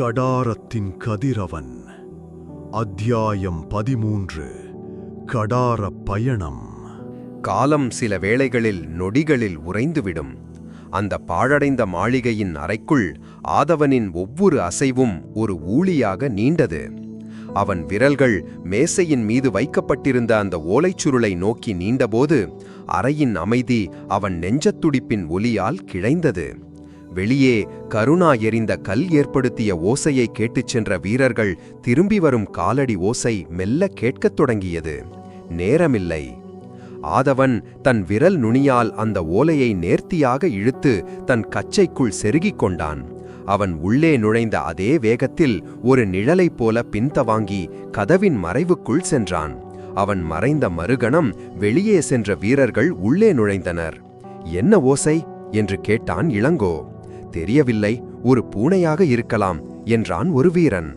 கடாரத்தின் கதிரவன். அத்தியாயம் பதிமூன்று. கடார பயணம். காலம் சில வேளைகளில் நொடிகளில் உறைந்துவிடும். அந்த பாழடைந்த மாளிகையின் அறைக்குள் ஆதவனின் ஒவ்வொரு அசைவும் ஒரு ஊழியாக நீண்டது. அவன் விரல்கள் மேசையின் மீது வைக்கப்பட்டிருந்த அந்த ஓலைச்சுருளை நோக்கி நீண்டபோது அறையின் அமைதி அவன் நெஞ்சத்துடிப்பின் ஒலியால் கிழைந்தது வெளியே கருணா எறிந்த கல் ஏற்படுத்திய ஓசையை கேட்டுச் சென்ற வீரர்கள் திரும்பி வரும் காலடி ஓசை மெல்ல கேட்கத் தொடங்கியது. நேரமில்லை. ஆதவன் தன் விரல் நுனியால் அந்த ஓலையை நேர்த்தியாக இழுத்து தன் கச்சைக்குள் செருகிக் கொண்டான். அவன் உள்ளே நுழைந்த அதே வேகத்தில் ஒரு நிழலைப் போல பின்தவாங்கி கதவின் மறைவுக்குள் சென்றான். அவன் மறைந்த மறுகணம் வெளியே சென்ற வீரர்கள் உள்ளே நுழைந்தனர். என்ன ஓசை? என்று கேட்டான் இளங்கோ. தெரியவில்லை ஒரு பூனையாக இருக்கலாம் என்றான் ஒரு வீரன்.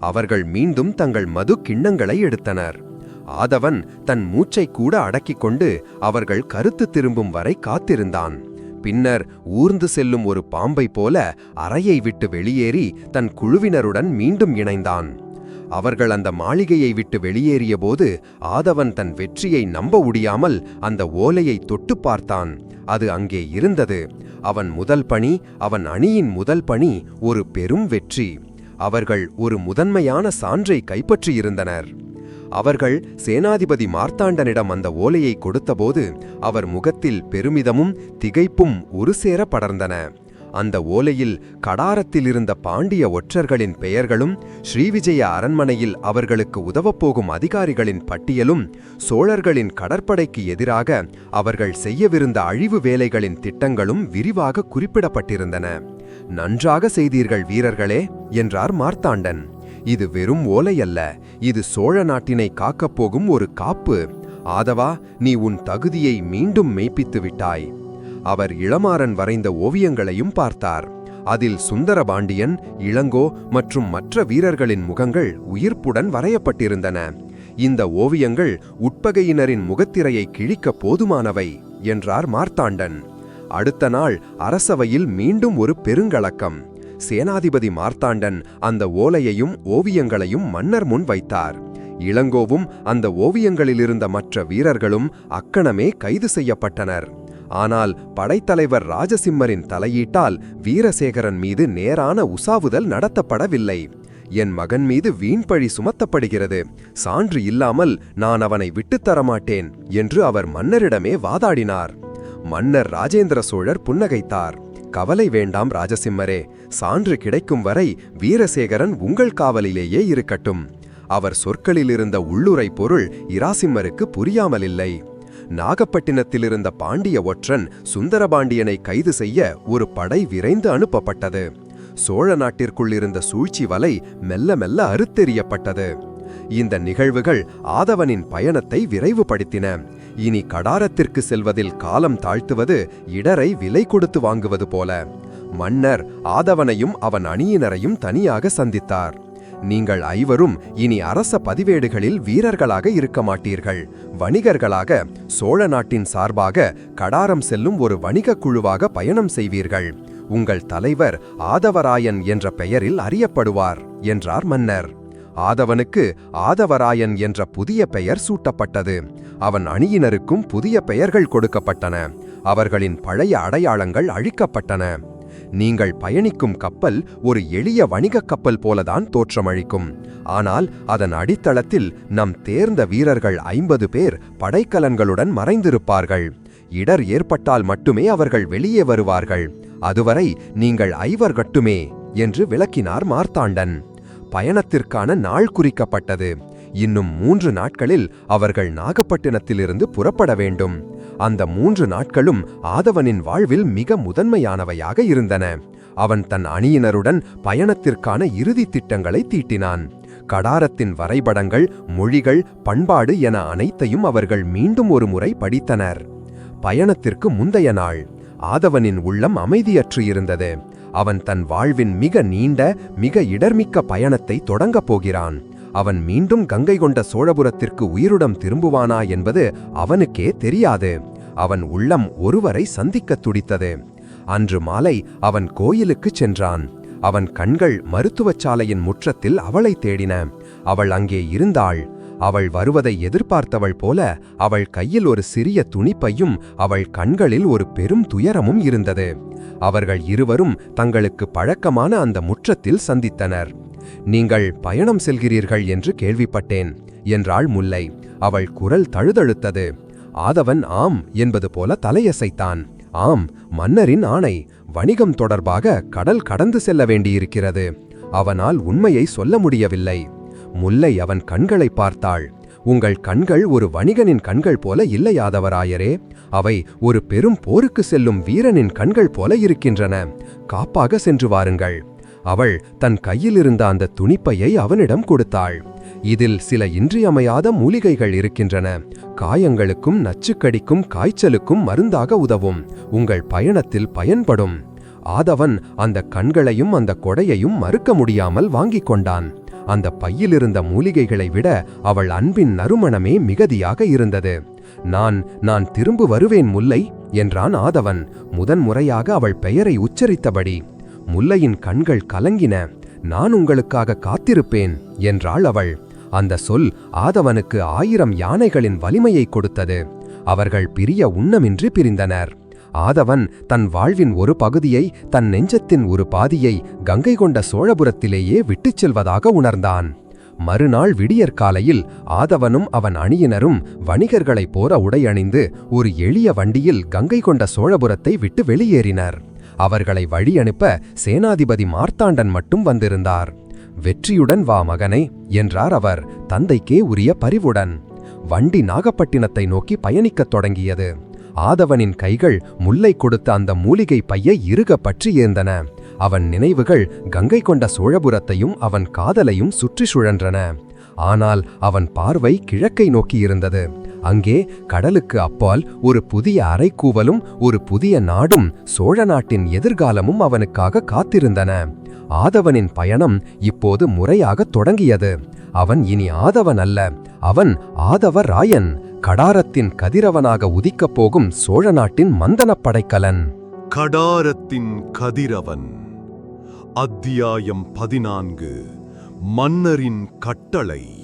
அவர்கள் மீண்டும் தங்கள் மது கிண்ணங்களை எடுத்தனர். ஆதவன் தன் மூச்சை கூட அடக்கிக் கொண்டு அவர்கள் கருத்து திரும்பும் வரை காத்திருந்தான். பின்னர் ஊர்ந்து செல்லும் ஒரு பாம்பை போல அறையை விட்டு வெளியேறி தன் குழுவினருடன் மீண்டும் இணைந்தான். அவர்கள் அந்த மாளிகையை விட்டு வெளியேறியபோது ஆதவன் தன் வெற்றியை நம்ப முடியாமல் அந்த ஓலையை தொட்டு பார்த்தான். அது அங்கே இருந்தது. அவன் முதல் பணி அவன் அணியின் முதல் பணி ஒரு பெரும் வெற்றி. அவர்கள் ஒரு முதன்மையான சான்றை கைப்பற்றியிருந்தனர். அவர்கள் சேனாதிபதி மார்த்தாண்டனிடம் அந்த ஓலையை கொடுத்தபோது அவர் முகத்தில் பெருமிதமும் திகைப்பும் ஒருசேர படர்ந்தன அந்த ஓலையில் கடாரத்தில் இருந்த பாண்டிய ஒற்றர்களின் பெயர்களும் ஸ்ரீவிஜய அரண்மனையில் அவர்களுக்கு உதவப்போகும் அதிகாரிகளின் பட்டியலும் சோழர்களின் கடற்படைக்கு எதிராக அவர்கள் செய்யவிருந்த அழிவு வேலைகளின் திட்டங்களும் விரிவாக குறிப்பிடப்பட்டிருந்தன. நன்றாக செய்தீர்கள் வீரர்களே என்றார் மார்த்தாண்டன். இது வெறும் ஓலை அல்ல இது சோழ நாட்டினை காக்கப் போகும் ஒரு காப்பு. ஆதவா நீ உன் தகுதியை மீண்டும் மெய்ப்பித்து விட்டாய். அவர் இளமாறன் வரைந்த ஓவியங்களையும் பார்த்தார். அதில் சுந்தரபாண்டியன் இளங்கோ மற்றும் மற்ற வீரர்களின் முகங்கள் உயிர்ப்புடன் வரையப்பட்டிருந்தன. இந்த ஓவியங்கள் உட்பகையினரின் முகத்திரையை கிழிக்க போதுமானவை என்றார் மார்த்தாண்டன். அடுத்த நாள் அரசவையில் மீண்டும் ஒரு பெருங்கலக்கம். சேனாதிபதி மார்த்தாண்டன் அந்த ஓலையையும் ஓவியங்களையும் மன்னர் முன் வைத்தார். இளங்கோவும் அந்த ஓவியங்களிலிருந்த மற்ற வீரர்களும் அக்கணமே கைது செய்யப்பட்டனர். ஆனால் படைத்தலைவர் ராஜசிம்மரின் தலையீட்டால் வீரசேகரன் மீது நேரான உசாவுதல் நடத்தப்படவில்லை. என் மகன் மீது வீண்பழி சுமத்தப்படுகிறது. சான்று இல்லாமல் நான் அவனை விட்டுத்தரமாட்டேன் என்று அவர் மன்னரிடமே வாதாடினார். மன்னர் ராஜேந்திர சோழர் புன்னகைத்தார். கவலை வேண்டாம் ராஜசிம்மரே சான்று கிடைக்கும் வரை வீரசேகரன் உங்கள் காவலிலேயே இருக்கட்டும். அவர் சொற்களிலிருந்த உள்ளுரை பொருள் இராசிம்மருக்கு புரியாமலில்லை. நாகப்பட்டினத்திலிருந்த பாண்டிய ஒற்றன் சுந்தரபாண்டியனை கைது செய்ய ஒரு படை விரைந்து அனுப்பப்பட்டது. சோழ நாட்டிற்குள் இருந்த சூழ்ச்சி வலை மெல்ல மெல்ல அறுத்தெறியப்பட்டது. இந்த நிகழ்வுகள் ஆதவனின் பயணத்தை விரைவுபடுத்தின. இனி கடாரத்திற்கு செல்வதில் காலம் தாழ்த்துவது இடரை விலை கொடுத்து வாங்குவது போல. மன்னர் ஆதவனையும் அவன் அணியினரையும் தனியாக சந்தித்தார். நீங்கள் ஐவரும் இனி அரச பதிவேடுகளில் வீரர்களாக இருக்க மாட்டீர்கள். வணிகர்களாக சோழ நாட்டின் சார்பாக கடாரம் செல்லும் ஒரு வணிகக் குழுவாக பயணம் செய்வீர்கள். உங்கள் தலைவர் ஆதவராயன் என்ற பெயரில் அறியப்படுவார் என்றார் மன்னர். ஆதவனுக்கு ஆதவராயன் என்ற புதிய பெயர் சூட்டப்பட்டது. அவன் அணியினருக்கும் புதிய பெயர்கள் கொடுக்கப்பட்டன. அவர்களின் பழைய அடையாளங்கள் அழிக்கப்பட்டன. நீங்கள் பயணிக்கும் கப்பல் ஒரு எளிய வணிகக் கப்பல் போலதான் தோற்றமளிக்கும். ஆனால் அதன் அடித்தளத்தில் நம் தேர்ந்த வீரர்கள் ஐம்பது பேர் படைக்கலன்களுடன் மறைந்திருப்பார்கள். இடர் ஏற்பட்டால் மட்டுமே அவர்கள் வெளியே வருவார்கள். அதுவரை நீங்கள் ஐவர் கட்டுமே என்று விளக்கினார் மார்த்தாண்டன். பயணத்திற்கான நாள் குறிக்கப்பட்டது. இன்னும் மூன்று நாட்களில் அவர்கள் நாகப்பட்டினத்திலிருந்து புறப்பட வேண்டும். அந்த மூன்று நாட்களும் ஆதவனின் வாழ்வில் மிக முதன்மையானவையாக இருந்தன. அவன் தன் அணியினருடன் பயணத்திற்கான இறுதி திட்டங்களை தீட்டினான். கடாரத்தின் வரைபடங்கள் மொழிகள் பண்பாடு என அனைத்தையும் அவர்கள் மீண்டும் ஒரு முறை படித்தனர். பயணத்திற்கு முந்தைய நாள். ஆதவனின் உள்ளம் அமைதியற்று இருந்தது. அவன் தன் வாழ்வின் மிக நீண்ட மிக இடர்மிக்க பயணத்தை தொடங்கப் போகிறான். அவன் மீண்டும் கங்கை கொண்ட சோழபுரத்திற்கு உயிருடம் திரும்புவானா என்பது அவனுக்கே தெரியாது. அவன் உள்ளம் ஒருவரை சந்திக்கத் துடித்தது. அன்று மாலை அவன் கோயிலுக்குச் சென்றான். அவன் கண்கள் மருத்துவச்சாலையின் முற்றத்தில் அவளை தேடின. அவள் அங்கே இருந்தாள். அவள் வருவதை எதிர்பார்த்தவள் போல அவள் கையில் ஒரு சிறிய துணிப்பையும் அவள் கண்களில் ஒரு பெரும் துயரமும் இருந்தது. அவர்கள் இருவரும் தங்களுக்கு பழக்கமான அந்த முற்றத்தில் சந்தித்தனர். நீங்கள் பயணம் செல்கிறீர்கள் என்று கேள்விப்பட்டேன் என்றாள் முல்லை. அவள் குரல் தழுதழுத்தது. ஆதவன் ஆம் என்பது போல தலையசைத்தான். ஆம் மன்னரின் ஆணை. வணிகம் தொடர்பாக கடல் கடந்து செல்ல வேண்டியிருக்கிறது. அவனால் உண்மையை சொல்ல முடியவில்லை. முல்லை அவன் கண்களை பார்த்தாள். உங்கள் கண்கள் ஒரு வணிகனின் கண்கள் போல இல்லையாதவராயரே. அவை ஒரு பெரும் போருக்கு செல்லும் வீரனின் கண்கள் போல இருக்கின்றன. காப்பாக சென்று வாருங்கள். அவள் தன் கையிலிருந்த அந்த துணிப்பையை அவனிடம் கொடுத்தாள். இதில் சில இன்றியமையாத மூலிகைகள் இருக்கின்றன. காயங்களுக்கும் நச்சுக்கடிக்கும் காய்ச்சலுக்கும் மருந்தாக உதவும். உங்கள் பயணத்தில் பயன்படும். ஆதவன் அந்த கண்களையும் அந்த கொடையையும் மறுக்க முடியாமல் வாங்கிக் கொண்டான். அந்த பையிலிருந்த மூலிகைகளை விட அவள் அன்பின் நறுமணமே மிகதியாக இருந்தது. நான் நான் திரும்ப வருவேன் முல்லை என்றான் ஆதவன். முதன்முறையாக அவள் பெயரை உச்சரித்தபடி. முல்லையின் கண்கள் கலங்கின. நான் உங்களுக்காக காத்திருப்பேன் என்றாள் அவள். அந்த சொல் ஆதவனுக்கு ஆயிரம் யானைகளின் வலிமையை கொடுத்தது. அவர்கள் பிரிய உண்ணமின்றி பிரிந்தனர். ஆதவன் தன் வாழ்வின் ஒரு பகுதியை தன் நெஞ்சத்தின் ஒரு பாதியை கங்கை கொண்ட சோழபுரத்திலேயே விட்டுச் செல்வதாக உணர்ந்தான். மறுநாள் விடியற்காலையில் ஆதவனும் அவன் அணியினரும் வணிகர்களைப் போர உடையணிந்து ஒரு எளிய வண்டியில் கங்கை கொண்ட சோழபுரத்தை விட்டு வெளியேறினர். அவர்களை வழியனுப்ப சேனாதிபதி மார்த்தாண்டன் மட்டும் வந்திருந்தார். வெற்றியுடன் வா மகனை என்றார் அவர் தந்தைக்கே உரிய பரிவுடன். வண்டி நாகப்பட்டினத்தை நோக்கி பயணிக்கத் தொடங்கியது. ஆதவனின் கைகள் முல்லை கொடுத்த அந்த மூலிகை பையை இறுக பற்றி ஏந்தன. அவன் நினைவுகள் கங்கை கொண்ட சோழபுரத்தையும் அவன் காதலையும் சுற்றி சுழன்றன. ஆனால் அவன் பார்வை கிழக்கை நோக்கியிருந்தது அங்கே கடலுக்கு அப்பால் ஒரு புதிய அரைக்கூவலும் ஒரு புதிய நாடும் சோழ நாட்டின் எதிர்காலமும் அவனுக்காக காத்திருந்தன. ஆதவனின் பயணம் இப்போது முறையாகத் தொடங்கியது. அவன் இனி ஆதவன் அல்ல. அவன் ஆதவ ராயன் கடாரத்தின் கதிரவனாக உதிக்கப் போகும் சோழ நாட்டின் மந்தனப் படைக்கலன். கடாரத்தின் கதிரவன். அத்தியாயம் பதினான்கு. மன்னரின் கட்டளை.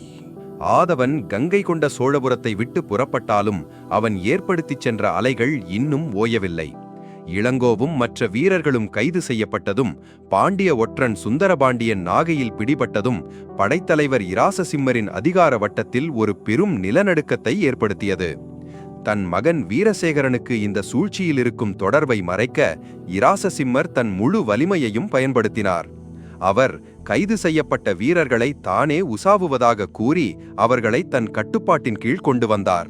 ஆதவன் கங்கை கொண்ட சோழபுரத்தை விட்டு புறப்பட்டாலும் அவன் ஏற்படுத்திச் சென்ற அலைகள் இன்னும் ஓயவில்லை. இளங்கோவும் மற்ற வீரர்களும் கைது செய்யப்பட்டதும் பாண்டிய ஒற்றன் சுந்தரபாண்டியன் நாகையில் பிடிபட்டதும் படைத்தலைவர் இராசசிம்மரின் அதிகார வட்டத்தில் ஒரு பெரும் நிலநடுக்கத்தை ஏற்படுத்தியது. தன் மகன் வீரசேகரனுக்கு இந்த சூழ்ச்சியில் இருக்கும் தொடர்பை மறைக்க இராசசிம்மர் தன் முழு வலிமையையும் பயன்படுத்தினார். அவர் கைது செய்யப்பட்ட வீரர்களை தானே உசாவுவதாக கூறி அவர்களை தன் கட்டுப்பாட்டின் கீழ் கொண்டு வந்தார்.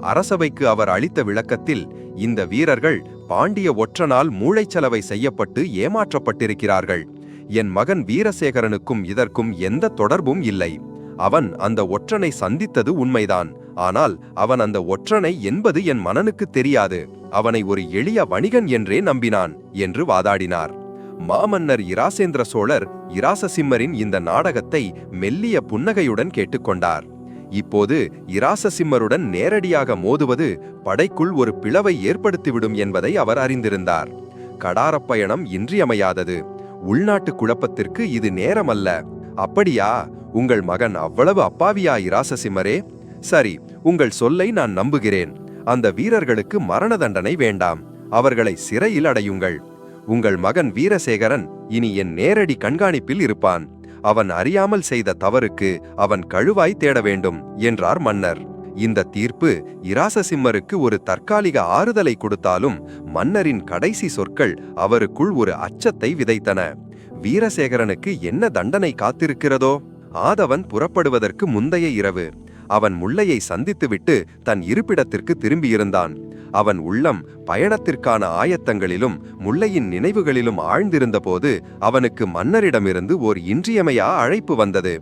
அரசவைக்கு அவர் அளித்த விளக்கத்தில் இந்த வீரர்கள் பாண்டிய ஒற்றனால் மூளைச்சலவை செய்யப்பட்டு ஏமாற்றப்பட்டிருக்கிறார்கள். என் மகன் வீரசேகரனுக்கும் இதற்கும் எந்த தொடர்பும் இல்லை. அவன் அந்த ஒற்றனை சந்தித்தது உண்மைதான். ஆனால் அவன் அந்த ஒற்றனை என்பது என் மனனுக்கு தெரியாது. அவனை ஒரு எளிய வணிகன் என்றே நம்பினான் என்று வாதாடினார். மாமன்னர் இராசேந்திர சோழர் இராசசிம்மரின் இந்த நாடகத்தை மெல்லிய புன்னகையுடன் கேட்டுக்கொண்டார். இப்போது இராசசிம்மருடன் நேரடியாக மோதுவது படைக்குள் ஒரு பிளவை ஏற்படுத்திவிடும் என்பதை அவர் அறிந்திருந்தார். கடாரப்பயணம் இன்றியமையாதது. உள்நாட்டு குழப்பத்திற்கு இது நேரமல்ல. அப்படியா? உங்கள் மகன் அவ்வளவு அப்பாவியா இராசசிம்மரே? சரி உங்கள் சொல்லை நான் நம்புகிறேன். அந்த வீரர்களுக்கு மரண தண்டனை வேண்டாம். அவர்களை சிறையில் அடையுங்கள். உங்கள் மகன் வீரசேகரன் இனி என் நேரடி கண்காணிப்பில் இருப்பான். அவன் அறியாமல் செய்த தவறுக்கு அவன் கழுவாய் தேட வேண்டும் என்றார் மன்னர். இந்த தீர்ப்பு இராசசிம்மருக்கு ஒரு தற்காலிக ஆறுதலை கொடுத்தாலும் மன்னரின் கடைசி சொற்கள் அவருக்குள் ஒரு அச்சத்தை விதைத்தன. வீரசேகரனுக்கு என்ன தண்டனை காத்திருக்கிறதோ? ஆதவன் புறப்படுவதற்கு முந்தைய இரவு. அவன் முல்லையை சந்தித்துவிட்டு தன் இருப்பிடத்திற்கு திரும்பியிருந்தான். அவன் உள்ளம் பயணத்திற்கான ஆயத்தங்களிலும் முல்லையின் நினைவுகளிலும் ஆழ்ந்திருந்தபோது அவனுக்கு மன்னரிடமிருந்து ஓர் இன்றியமையா அழைப்பு வந்தது.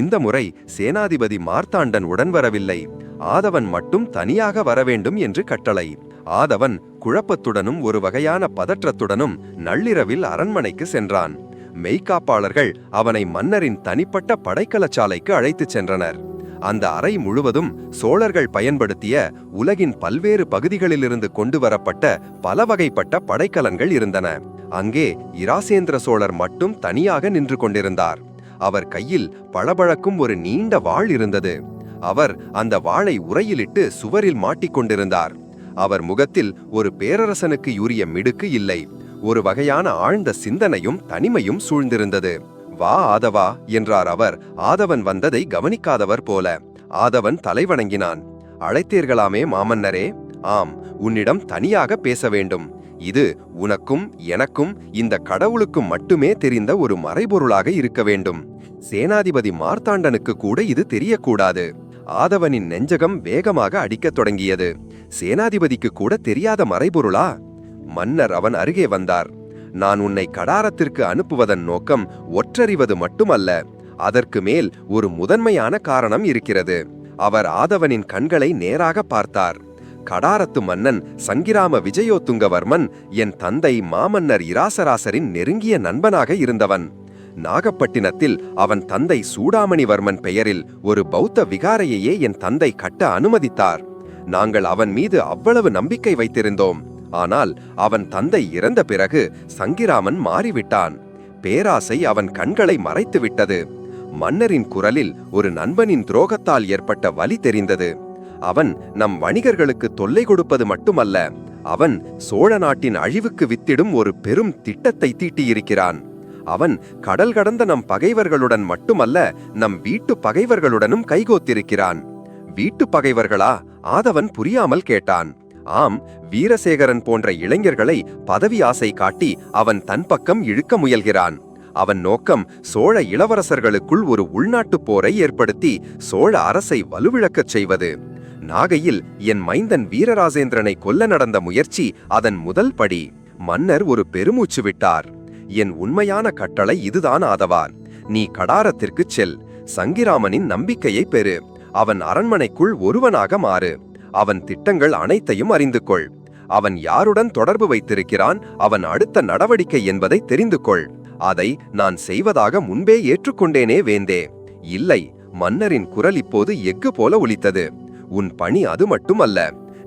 இந்த முறை சேனாதிபதி மார்த்தாண்டன் உடன் வரவில்லை. ஆதவன் மட்டும் தனியாக வரவேண்டும் என்று கட்டளை. ஆதவன் குழப்பத்துடனும் ஒரு வகையான பதற்றத்துடனும் நள்ளிரவில் அரண்மனைக்கு சென்றான். மெய்காப்பாளர்கள் அவனை மன்னரின் தனிப்பட்ட படைக்கலச்சாலைக்கு அழைத்துச் சென்றனர். அந்த அறை முழுவதும் சோழர்கள் பயன்படுத்திய உலகின் பல்வேறு பகுதிகளிலிருந்து கொண்டு வரப்பட்ட பல வகைப்பட்ட படைக்கலன்கள் இருந்தன. அங்கே இராசேந்திர சோழர் மட்டும் தனியாக நின்று கொண்டிருந்தார். அவர் கையில் பளபழக்கும் ஒரு நீண்ட வாள் இருந்தது. அவர் அந்த வாளை உரையிலிட்டு சுவரில் மாட்டிக்கொண்டிருந்தார் அவர் முகத்தில் ஒரு பேரரசனுக்கு உரிய மிடுக்கு இல்லை. ஒரு வகையான ஆழ்ந்த சிந்தனையும் தனிமையும் சூழ்ந்திருந்தது. வா ஆதவா என்றார் அவர். ஆதவன் வந்ததை கவனிக்காதவர் போல. ஆதவன் தலைவணங்கினான் அழைத்தீர்களாமே மாமன்னரே. ஆம் உன்னிடம் தனியாக பேச வேண்டும். இது உனக்கும் எனக்கும் இந்த கடவுளுக்கும் மட்டுமே தெரிந்த ஒரு மறைபொருளாக இருக்க வேண்டும். சேனாதிபதி மார்த்தாண்டனுக்கு கூட இது தெரியக்கூடாது. ஆதவனின் நெஞ்சகம் வேகமாக அடிக்கத் தொடங்கியது. சேனாதிபதிக்கு கூட தெரியாத மறைபொருளா? மன்னர் அவன் அருகே வந்தார். நான் உன்னை கடாரத்திற்கு அனுப்புவதன் நோக்கம் ஒற்றறிவது மட்டுமல்ல அதற்கு மேல் ஒரு முதன்மையான காரணம் இருக்கிறது. அவர் ஆதவனின் கண்களை நேராக பார்த்தார். கடாரத்து மன்னன் சங்கிராம விஜயோத்துங்கவர்மன் என் தந்தை மாமன்னர் இராசராசரின் நெருங்கிய நண்பனாக இருந்தவன். நாகப்பட்டினத்தில் அவன் தந்தை சூடாமணிவர்மன் பெயரில் ஒரு பௌத்த விகாரையையே என் தந்தை கட்ட அனுமதித்தார். நாங்கள் அவன் மீது அவ்வளவு நம்பிக்கை வைத்திருந்தோம். ஆனால் அவன் தந்தை இறந்த பிறகு சங்கிராமன் மாறிவிட்டான். பேராசை அவன் கண்களை மறைத்து விட்டது. மன்னரின் குரலில் ஒரு நண்பனின் துரோகத்தால் ஏற்பட்ட வலி தெரிந்தது. அவன் நம் வணிகர்களுக்கு தொல்லை கொடுப்பது மட்டுமல்ல அவன் சோழ நாட்டின் அழிவுக்கு வித்திடும் ஒரு பெரும் திட்டத்தை தீட்டியிருக்கிறான். அவன் கடல் கடந்த நம் பகைவர்களுடன் மட்டுமல்ல நம் வீட்டு பகைவர்களுடனும் கைகோத்திருக்கிறான். வீட்டு பகைவர்களா? ஆதவன் புரியாமல் கேட்டான். ஆம் வீரசேகரன் போன்ற இளைஞர்களை பதவி ஆசை காட்டி அவன் தன் பக்கம் இழுக்க முயல்கிறான். அவன் நோக்கம் சோழ இளவரசர்களுக்குள் ஒரு உள்நாட்டுப் போரை ஏற்படுத்தி சோழ அரசை வலுவிழக்கச் செய்வது. நாகையில் என் மைந்தன் வீரராஜேந்திரனை கொல்ல நடந்த முயற்சி அதன் முதல் படி. மன்னர் ஒரு பெருமூச்சு விட்டார். என் உண்மையான கட்டளை இதுதான் ஆதவார் நீ கடாரத்திற்குச் செல். சங்கிராமனின் நம்பிக்கையை பெறு. அவன் அரண்மனைக்குள் ஒருவனாக மாறு. அவன் திட்டங்கள் அனைத்தையும் அறிந்து கொள் அவன் யாருடன் தொடர்பு வைத்திருக்கிறான் அவன் அடுத்த நடவடிக்கை என்பதை தெரிந்து கொள் அதை நான் செய்வதாக முன்பே ஏற்றுக்கொண்டேனே வேந்தே. இல்லை மன்னரின் குரல் இப்போது எஃகு போல ஒலித்தது. உன் பணி அது மட்டுமல்ல.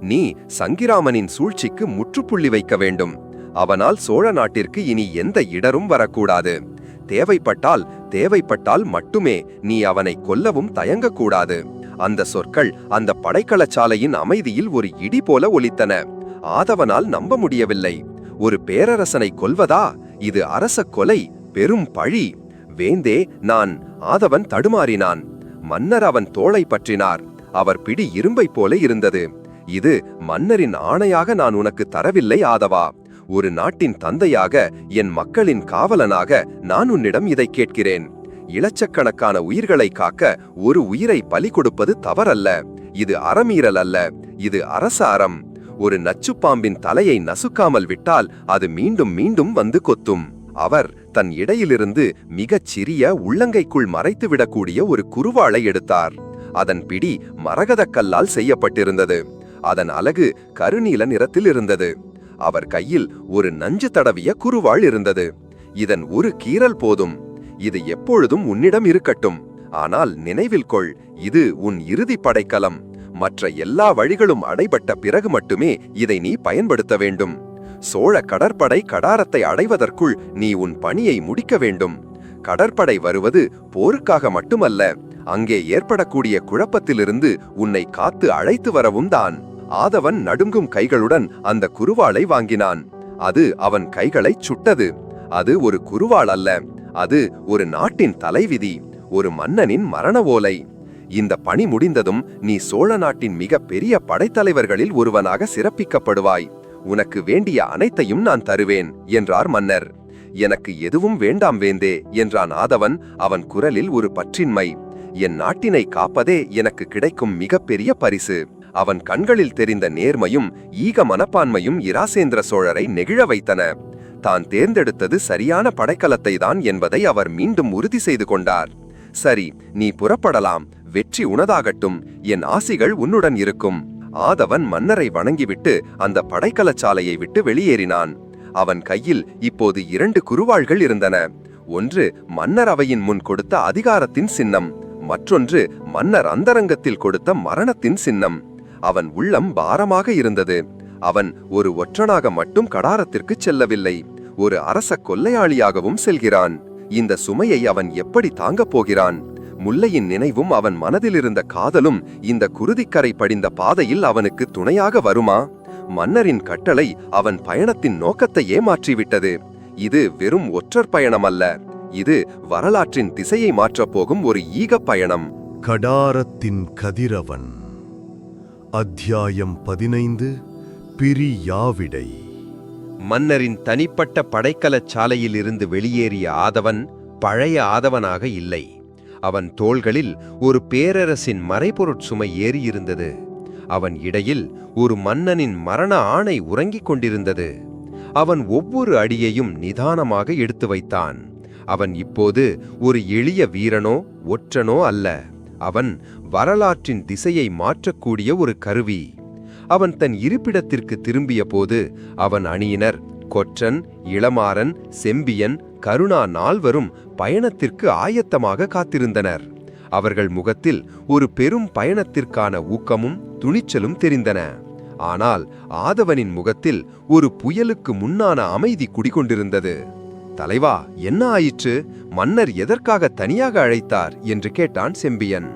நீ சங்கிராமனின் சூழ்ச்சிக்கு முற்றுப்புள்ளி வைக்க வேண்டும். அவனால் சோழ நாட்டிற்கு இனி எந்த இடரும் வரக்கூடாது. தேவைப்பட்டால் தேவைப்பட்டால் மட்டுமே நீ அவனை கொல்லவும் தயங்கக்கூடாது. அந்த சொற்கள் அந்த படைக்கலச்சாலையின் அமைதியில் ஒரு இடி போல ஒலித்தன. ஆதவனால் நம்ப முடியவில்லை. ஒரு பேரரசனை கொல்வதா? இது அரச கொலை பெரும் பழி. வேந்தே நான் ஆதவன் தடுமாறினான். மன்னர் அவன் தோளை பற்றினார். அவர் பிடி இரும்பை போல இருந்தது. இது மன்னரின் ஆணையாக நான் உனக்கு தரவில்லை ஆதவா. ஒரு நாட்டின் தந்தையாக என் மக்களின் காவலனாக நான் உன்னிடம் இதை கேட்கிறேன். இலட்சக்கணக்கான உயிர்களை காக்க ஒரு உயிரை பலி கொடுப்பது தவறல்ல. இது அறமீறல் அல்ல. இது அரச அறம் ஒரு நச்சுப்பாம்பின் தலையை நசுக்காமல் விட்டால் அது மீண்டும் மீண்டும் வந்து கொத்தும். அவர் தன் இடையிலிருந்து மிகச் சிறிய உள்ளங்கைக்குள் மறைத்துவிடக்கூடிய ஒரு குருவாளை எடுத்தார். அதன் பிடி மரகதக் கல்லால் செய்யப்பட்டிருந்தது. அதன் அலகு கருநீல நிறத்தில் இருந்தது. அவர் கையில் ஒரு நஞ்சு தடவிய குருவாள் இருந்தது. இதன் ஒரு கீறல் போதும். இது எப்பொழுதும் உன்னிடம் இருக்கட்டும். ஆனால் நினைவில் கொள் இது உன் இறுதி படைக்கலம். மற்ற எல்லா வழிகளும் அடைபட்ட பிறகு மட்டுமே இதை நீ பயன்படுத்த வேண்டும். சோழ கடற்படை கடாரத்தை அடைவதற்குள் நீ உன் பணியை முடிக்க வேண்டும். கடற்படை வருவது போருக்காக மட்டுமல்ல அங்கே ஏற்படக்கூடிய குழப்பத்திலிருந்து உன்னை காத்து அழைத்து வரவும் தான். ஆதவன் நடுங்கும் கைகளுடன் அந்த குருவாளை வாங்கினான். அது அவன் கைகளைச் சுட்டது. அது ஒரு குருவாள் அல்ல அது ஒரு நாட்டின் தலைவிதி ஒரு மன்னனின் மரண ஓலை. இந்த பணி முடிந்ததும் நீ சோழ நாட்டின் மிக பெரிய படைத்தலைவர்களில் ஒருவனாக சிறப்பிக்கப்படுவாய். உனக்கு வேண்டிய அனைத்தையும் நான் தருவேன் என்றார் மன்னர். எனக்கு எதுவும் வேண்டாம் வேந்தே என்றான் ஆதவன் அவன் குரலில் ஒரு பற்றின்மை. என் நாட்டினை காப்பதே எனக்கு கிடைக்கும் மிகப்பெரிய பரிசு. அவன் கண்களில் தெரிந்த நேர்மையும் ஈக மனப்பான்மையும் இராசேந்திர சோழரை நெகிழ வைத்தன. தான் தேர்ந்தெடுத்தது சரியான படைக்கலத்தை தான் என்பதை அவர் மீண்டும் உறுதி செய்து கொண்டார். சரி நீ புறப்படலாம். வெற்றி உனதாகட்டும். என் ஆசிகள் உன்னுடன் இருக்கும். ஆதவன் மன்னரை வணங்கிவிட்டு அந்த படைக்கலச்சாலையை விட்டு வெளியேறினான். அவன் கையில் இப்போது இரண்டு குருவாள்கள் இருந்தன. ஒன்று மன்னர் அவையின் முன் கொடுத்த அதிகாரத்தின் சின்னம். மற்றொன்று மன்னர் அந்தரங்கத்தில் கொடுத்த மரணத்தின் சின்னம். அவன் உள்ளம் பாரமாக இருந்தது. அவன் ஒரு ஒற்றனாக மட்டும் கடாரத்திற்கு செல்லவில்லை ஒரு அரச கொள்ளையாளியாகவும் செல்கிறான். இந்த சுமையை அவன் எப்படி தாங்கப் போகிறான்? முல்லையின் நினைவும் அவன் மனதில் இருந்த காதலும் இந்த குருதிக்கரை படிந்த பாதையில் அவனுக்கு துணையாக வருமா? மன்னரின் கட்டளை அவன் பயணத்தின் நோக்கத்தையே மாற்றிவிட்டது. இது வெறும் ஒற்றர் பயணம் அல்ல இது வரலாற்றின் திசையை மாற்றப் போகும் ஒரு ஈகப் பயணம். கடாரத்தின் கதிரவன். அத்தியாயம் பதினைந்து. பிரியாவிடை. மன்னரின் தனிப்பட்ட படைக்கலச் சாலையில் இருந்து வெளியேறிய ஆதவன் பழைய ஆதவனாக இல்லை. அவன் தோள்களில் ஒரு பேரரசின் மறைபொருட் சுமை ஏறியிருந்தது. அவன் இடையில் ஒரு மன்னனின் மரண ஆணை உறங்கிக் கொண்டிருந்தது. அவன் ஒவ்வொரு அடியையும் நிதானமாக எடுத்து வைத்தான். அவன் இப்போது ஒரு எளிய வீரனோ ஒற்றனோ அல்ல. அவன் வரலாற்றின் திசையை மாற்றக்கூடிய ஒரு கருவி. அவன் தன் இருப்பிடத்திற்கு திரும்பிய போது அவன் அணியினர் கொற்றன் இளமாறன் செம்பியன் கருணா நால்வரும் பயணத்திற்கு ஆயத்தமாக காத்திருந்தனர். அவர்கள் முகத்தில் ஒரு பெரும் பயணத்திற்கான ஊக்கமும் துணிச்சலும் தெரிந்தன. ஆனால் ஆதவனின் முகத்தில் ஒரு புயலுக்கு முன்னான அமைதி குடிகொண்டிருந்தது. தலைவா என்ன ஆயிற்று? மன்னர் எதற்காக தனியாக அழைத்தார்? என்று கேட்டான் செம்பியன்.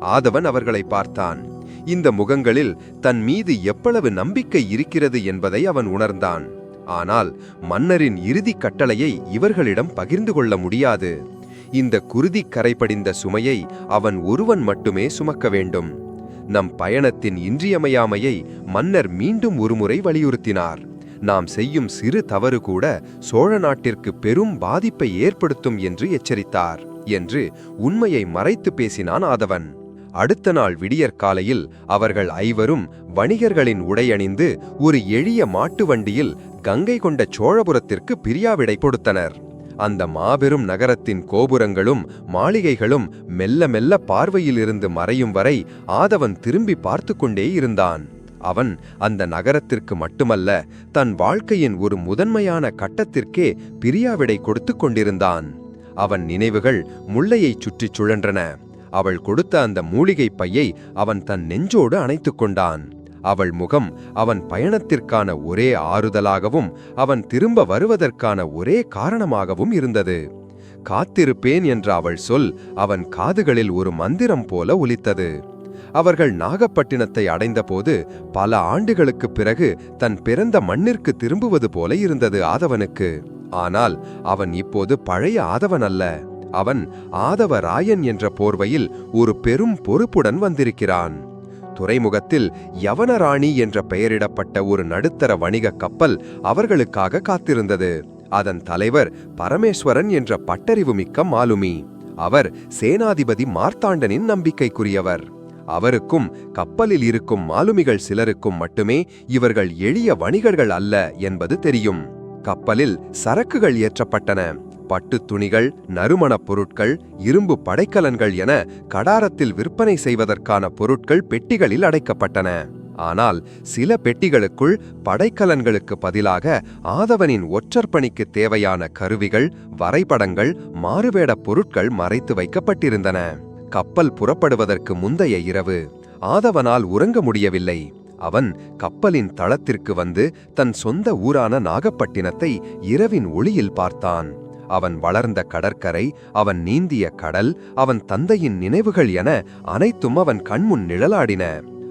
ஆதவன் அவர்களை பார்த்தான். இந்த முகங்களில் தன் மீது எவ்வளவு நம்பிக்கை இருக்கிறது என்பதை அவன் உணர்ந்தான். ஆனால் மன்னரின் இறுதிக் கட்டளையை இவர்களிடம் பகிர்ந்து கொள்ள முடியாது. இந்த குருதி கரைபடிந்த சுமையை அவன் ஒருவன் மட்டுமே சுமக்க வேண்டும். நம் பயணத்தின் இன்றியமையாமையை மன்னர் மீண்டும் ஒருமுறை வலியுறுத்தினார். நாம் செய்யும் சிறு தவறு கூட சோழ நாட்டிற்கு பெரும் பாதிப்பை ஏற்படுத்தும் என்று எச்சரித்தார் என்று உண்மையை மறைத்து பேசினான் ஆதவன். அடுத்த நாள் விடியற்காலையில் அவர்கள் ஐவரும் வணிகர்களின் உடையணிந்து ஒரு எளிய மாட்டு வண்டியில் கங்கை கொண்ட சோழபுரத்திற்கு பிரியாவிடை கொடுத்தனர். அந்த மாபெரும் நகரத்தின் கோபுரங்களும் மாளிகைகளும் மெல்ல மெல்ல பார்வையிலிருந்து மறையும் வரை ஆதவன் திரும்பி பார்த்து கொண்டே இருந்தான். அவன் அந்த நகரத்திற்கு மட்டுமல்ல தன் வாழ்க்கையின் ஒரு முதன்மையான கட்டத்திற்கே பிரியாவிடை கொடுத்து கொண்டிருந்தான். அவன் நினைவுகள் முல்லையைச் சுற்றிச் சுழன்றன. அவள் கொடுத்த அந்த மூலிகை பையை அவன் தன் நெஞ்சோடு அணைத்துக் கொண்டான். அவள் முகம் அவன் பயணத்திற்கான ஒரே ஆறுதலாகவும் அவன் திரும்ப வருவதற்கான ஒரே காரணமாகவும் இருந்தது. காத்திருப்பேன் என்ற அவள் சொல் அவன் காதுகளில் ஒரு மந்திரம் போல ஒலித்தது. அவர்கள் நாகப்பட்டினத்தை அடைந்தபோது பல ஆண்டுகளுக்குப் பிறகு தன் பிறந்த மண்ணிற்கு திரும்புவது போல இருந்தது ஆதவனுக்கு. ஆனால் அவன் இப்போது பழைய ஆதவன் அல்ல. அவன் ஆதவராயன் என்ற போர்வையில் ஒரு பெரும் பொறுப்புடன் வந்திருக்கிறான். துறைமுகத்தில் யவனராணி என்ற பெயரிடப்பட்ட ஒரு நடுத்தர வணிக கப்பல் அவர்களுக்காக காத்திருந்தது. அதன் தலைவர் பரமேஸ்வரன் என்ற பட்டறிவு மிக்க மாலுமி. அவர் சேனாதிபதி மார்த்தாண்டனின் நம்பிக்கைக்குரியவர். அவருக்கும் கப்பலில் இருக்கும் மாலுமிகள் சிலருக்கும் மட்டுமே இவர்கள் எளிய வணிகர்கள் அல்ல என்பது தெரியும். கப்பலில் சரக்குகள் ஏற்றப்பட்டன. பட்டுத் துணிகள் நறுமணப் பொருட்கள் இரும்பு படைக்கலன்கள் என கடாரத்தில் விற்பனை செய்வதற்கான பொருட்கள் பெட்டிகளில் அடைக்கப்பட்டன. ஆனால் சில பெட்டிகளுக்குள் படைக்கலன்களுக்கு பதிலாக ஆதவனின் ஒற்றற்பணிக்கு தேவையான கருவிகள் வரைபடங்கள் மாறுவேடப் பொருட்கள் மறைத்து வைக்கப்பட்டிருந்தன. கப்பல் புறப்படுவதற்கு முந்தைய இரவு. ஆதவனால் உறங்க முடியவில்லை. அவன் கப்பலின் தளத்திற்கு வந்து தன் சொந்த ஊரான நாகப்பட்டினத்தை இரவின் ஒளியில் பார்த்தான். அவன் வளர்ந்த கடற்கரை அவன் நீந்திய கடல் அவன் தந்தையின் நினைவுகள் என அனைத்தும் அவன் கண்முன் நிழலாடின.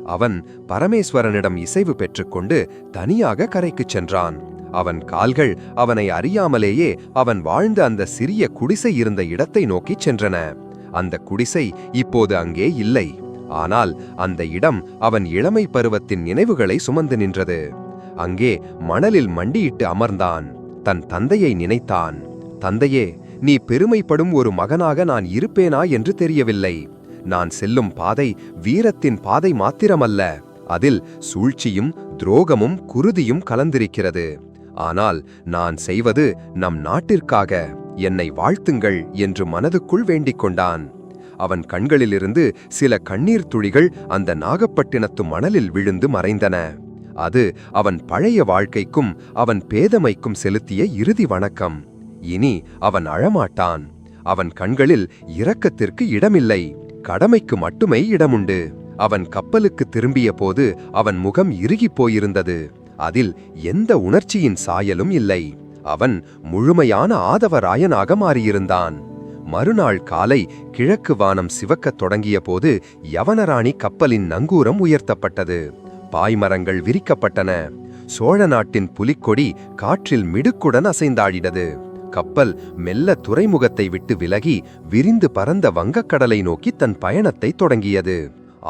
அவன் பரமேஸ்வரனிடம் இசைவு பெற்றுக்கொண்டு தனியாக கரைக்குச் சென்றான். அவன் கால்கள் அவனை அறியாமலேயே அவன் வாழ்ந்த அந்த சிறிய குடிசை இருந்த இடத்தை நோக்கிச் சென்றன. அந்த குடிசை இப்போது அங்கே இல்லை. ஆனால் அந்த இடம் அவன் இளமை பருவத்தின் நினைவுகளை சுமந்து நின்றது. அங்கே மணலில் மண்டியிட்டு அமர்ந்தான். தன் தந்தையை நினைத்தான். தந்தையே நீ பெருமைப்படும் ஒரு மகனாக நான் இருப்பேனா என்று தெரியவில்லை. நான் செல்லும் பாதை வீரத்தின் பாதை மாத்திரமல்ல. அதில் சூழ்ச்சியும் துரோகமும் குருதியும் கலந்திருக்கிறது. ஆனால் நான் செய்வது நம் நாட்டிற்காக. என்னை வாழ்த்துங்கள் என்று மனதுக்குள் வேண்டிக் கொண்டான். அவன் கண்களிலிருந்து சில கண்ணீர் துளிகள் அந்த நாகப்பட்டினத்து மணலில் விழுந்து மறைந்தன. அது அவன் பழைய வாழ்க்கைக்கும் அவன் பேதமைக்கும் செலுத்திய இறுதி வணக்கம். இனி அவன் அழமாட்டான். அவன் கண்களில் இரக்கத்திற்கு இடமில்லை. கடமைக்கு மட்டுமே இடமுண்டு. அவன் கப்பலுக்கு திரும்பிய போது அவன் முகம் இறுகிப் போயிருந்தது. அதில் எந்த உணர்ச்சியின் சாயலும் இல்லை. அவன் முழுமையான ஆதவராயனாக மாறியிருந்தான். மறுநாள் காலை கிழக்கு வானம் சிவக்கத் தொடங்கிய போது யவனராணி கப்பலின் நங்கூரம் உயர்த்தப்பட்டது. பாய்மரங்கள் விரிக்கப்பட்டன. சோழ நாட்டின் புலிக்கொடி காற்றில் மிடுக்குடன் அசைந்தாடினது கப்பல் மெல்ல துறைமுகத்தை விட்டு விலகி விரிந்து பறந்த வங்கக்கடலை நோக்கி தன் பயணத்தை தொடங்கியது.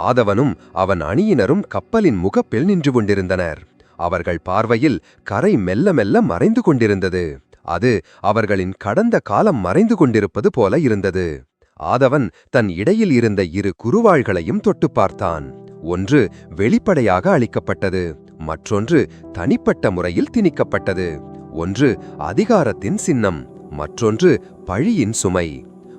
ஆதவனும் அவன் அணியினரும் கப்பலின் முகப்பில் நின்று கொண்டிருந்தனர். அவர்கள் பார்வையில் கரை மெல்ல மெல்ல மறைந்து கொண்டிருந்தது. அது அவர்களின் கடந்த காலம் மறைந்து கொண்டிருப்பது போல இருந்தது. ஆதவன் தன் இடையில் இருந்த இரு குருவாள்களையும் தொட்டு பார்த்தான். ஒன்று வெளிப்படையாக அளிக்கப்பட்டது மற்றொன்று தனிப்பட்ட முறையில் திணிக்கப்பட்டது. ஒன்று அதிகாரத்தின் சின்னம் மற்றொன்று பழியின் சுமை.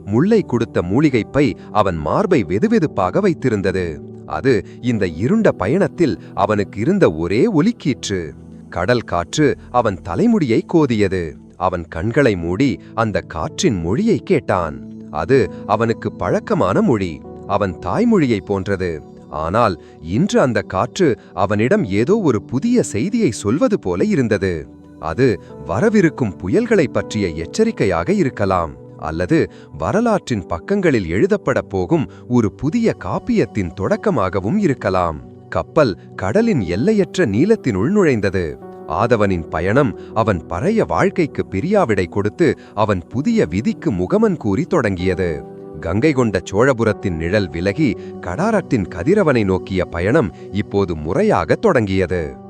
முல்லை கொடுத்த மூலிகைப்பை அவன் மார்பை வெதுவெதுப்பாக வைத்திருந்தது. அது இந்த இருண்ட பயணத்தில் அவனுக்கு இருந்த ஒரே ஒலிக்கீற்று. கடல் காற்று அவன் தலைமுடியை கோதியது. அவன் கண்களை மூடி அந்த காற்றின் மொழியை கேட்டான். அது அவனுக்கு பழக்கமான மொழி. அவன் தாய்மொழியைப் போன்றது. ஆனால் இன்று அந்த காற்று அவனிடம் ஏதோ ஒரு புதிய செய்தியை சொல்வது போல இருந்தது. அது வரவிருக்கும் புயல்களைப் பற்றிய எச்சரிக்கையாக இருக்கலாம் அல்லது வரலாற்றின் பக்கங்களில் எழுதப்படப் போகும் ஒரு புதிய காப்பியத்தின் தொடக்கமாகவும் இருக்கலாம். கப்பல் கடலின் எல்லையற்ற நீளத்தினுள் நுழைந்தது. ஆதவனின் பயணம் அவன் பழைய வாழ்க்கைக்கு பிரியாவிடை கொடுத்து அவன் புதிய விதிக்கு முகமன் கூறி தொடங்கியது. கங்கை கொண்ட சோழபுரத்தின் நிழல் விலகி கடாரத்தின் கதிரவனை நோக்கிய பயணம் இப்போது முறையாக தொடங்கியது.